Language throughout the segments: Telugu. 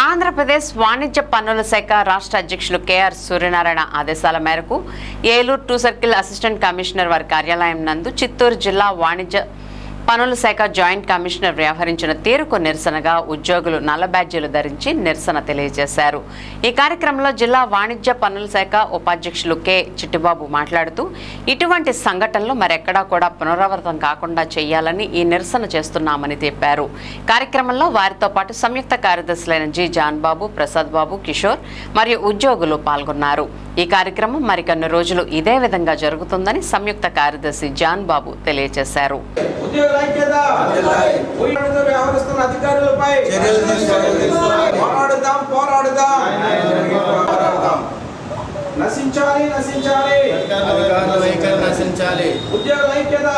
ఆంధ్రప్రదేశ్ వాణిజ్య పన్నుల శాఖ రాష్ట్ర అధ్యక్షులు కెఆర్ సూర్యనారాయణ ఆదేశాల మేరకు Eluru two circle assistant commissioner వారి కార్యాలయం నందు చిత్తూరు జిల్లా వాణిజ్య పనుల శాఖ జాయింట్ కమిషనర్ వ్యవహరించిన తీరుకు నిరసనగా ఉద్యోగులు నల్ల బ్యాడ్జీలు ధరించి నిరసన తెలియజేశారు. ఈ కార్యక్రమంలో జిల్లా వాణిజ్య పన్నుల శాఖ ఉపాధ్యక్షులు కె. చిట్టిబాబు మాట్లాడుతూ ఇటువంటి సంఘటనలు మరెక్కడా కూడా పునరావృతం కాకుండా చేయాలని ఈ నిరసన చేస్తున్నామని తెలిపారు. కార్యక్రమంలో వారితో పాటు సంయుక్త కార్యదర్శులైన జి. జాన్ బాబు ప్రసాద్ బాబు కిషోర్ మరియు ఉద్యోగులు పాల్గొన్నారు. ఈ కార్యక్రమం మరికొన్ని రోజులు ఇదే విధంగా జరుగుతుందని సంయుక్త కార్యదర్శి జాన్ బాబు తెలియజేశారు ఐక్యత. పోయినతో వ్యవహరిస్తున్న అధికారులపై. పోరాడుదాం. పోరాడుదాం. నశించాలి నశించాలి. నశించాలి. ఉద్యోగుల ఐక్యత.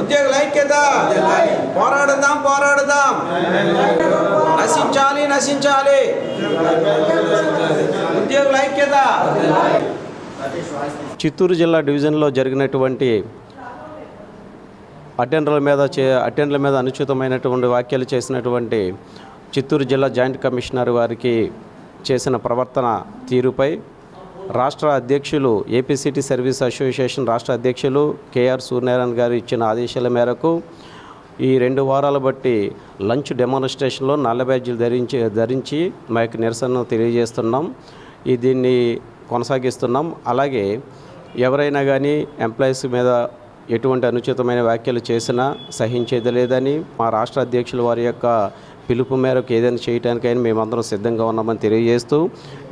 ఉద్యోగుల. ఐక్యత. పోరాడుదాం పోరాడుదాం. నశించాలి నశించాలి. ఉద్యోగుల ఐక్యత. చిత్తూరు జిల్లా డివిజన్లో జరిగినటువంటి అటెండర్ల మీద చే అటెండర్ల మీద అనుచితమైనటువంటి వ్యాఖ్యలు చేసినటువంటి చిత్తూరు జిల్లా జాయింట్ కమిషనర్ వారికి చేసిన ప్రవర్తన తీరుపై రాష్ట్ర అధ్యక్షులు ఏపీసీటీ సర్వీస్ అసోసియేషన్ రాష్ట్ర అధ్యక్షులు కేఆర్ సూర్యనారాయణ గారు ఇచ్చిన ఆదేశాల మేరకు ఈ రెండు వారాలు బట్టి లంచ్ డెమాన్స్ట్రేషన్లో నల్ల బ్యాడ్జీలు ధరించి ధరించి మా యొక్క నిరసనను తెలియజేస్తున్నాం. ఈ దీన్ని కొనసాగిస్తున్నాం. అలాగే ఎవరైనా కానీ ఎంప్లాయీస్ మీద ఎటువంటి అనుచితమైన వ్యాఖ్యలు చేసినా సహించేది లేదని మా రాష్ట్ర అధ్యక్షులు వారి యొక్క పిలుపు మేరకు ఏదైనా చేయడానికైనా మేమందరం సిద్ధంగా ఉన్నామని తెలియజేస్తూ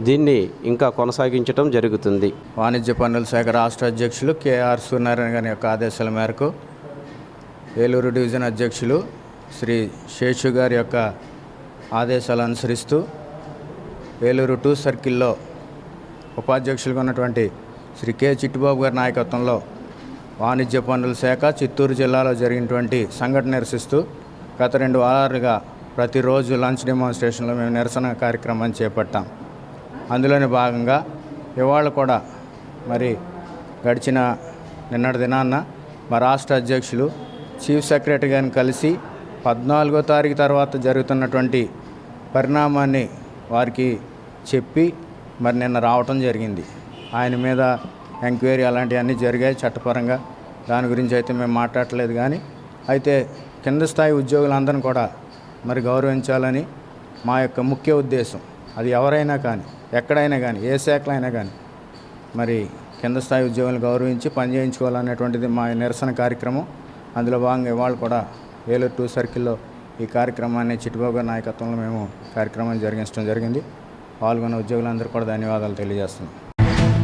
దీన్ని ఇంకా కొనసాగించడం జరుగుతుంది. వాణిజ్య పన్నుల శాఖ రాష్ట్ర అధ్యక్షులు కేఆర్ సూర్యనారాయణ గారి యొక్క ఆదేశాల మేరకు ఏలూరు డివిజన్ అధ్యక్షులు శ్రీ శేషు గారి యొక్క ఆదేశాలు అనుసరిస్తూ ఏలూరు టూ సర్కిల్లో ఉపాధ్యక్షులుగా ఉన్నటువంటి శ్రీ కె. చిట్టుబాబు గారి నాయకత్వంలో వాణిజ్య పన్నుల శాఖ చిత్తూరు జిల్లాలో జరిగినటువంటి సంఘటన నిరసిస్తూ గత రెండు వారాలుగా ప్రతిరోజు లంచ్ డెమాన్స్ట్రేషన్లో మేము నిరసన కార్యక్రమాన్ని చేపట్టాం. అందులోని భాగంగా ఇవాళ కూడా మరి గడిచిన నిన్నటి దినాన్న మా రాష్ట్ర అధ్యక్షులు చీఫ్ సెక్రటరీ గారిని కలిసి పద్నాలుగో తారీఖు తర్వాత జరుగుతున్నటువంటి పరిణామాన్ని వారికి చెప్పి మరి నిన్న రావటం జరిగింది. ఆయన మీద ఎంక్వైరీ అలాంటివన్నీ జరిగాయి చట్టపరంగా. దాని గురించి అయితే మేము మాట్లాడలేదు కానీ అయితే కింద స్థాయి ఉద్యోగులందరిని కూడా మరి గౌరవించాలని మా యొక్క ముఖ్య ఉద్దేశం. అది ఎవరైనా కానీ ఎక్కడైనా కానీ ఏ శాఖలో అయినా కానీ మరి కింద స్థాయి ఉద్యోగులను గౌరవించి పనిచేయించుకోవాలనేటువంటిది మా నిరసన కార్యక్రమం. అందులో భాగంగా ఇవాళ కూడా ఏలూరు టూ సర్కిల్లో ఈ కార్యక్రమాన్ని చిట్టుబాబు గారి నాయకత్వంలో మేము కార్యక్రమాన్ని జరిగించడం జరిగింది. పాల్గొన్న ఉద్యోగులందరూ కూడా ధన్యవాదాలు తెలియజేస్తున్నాం.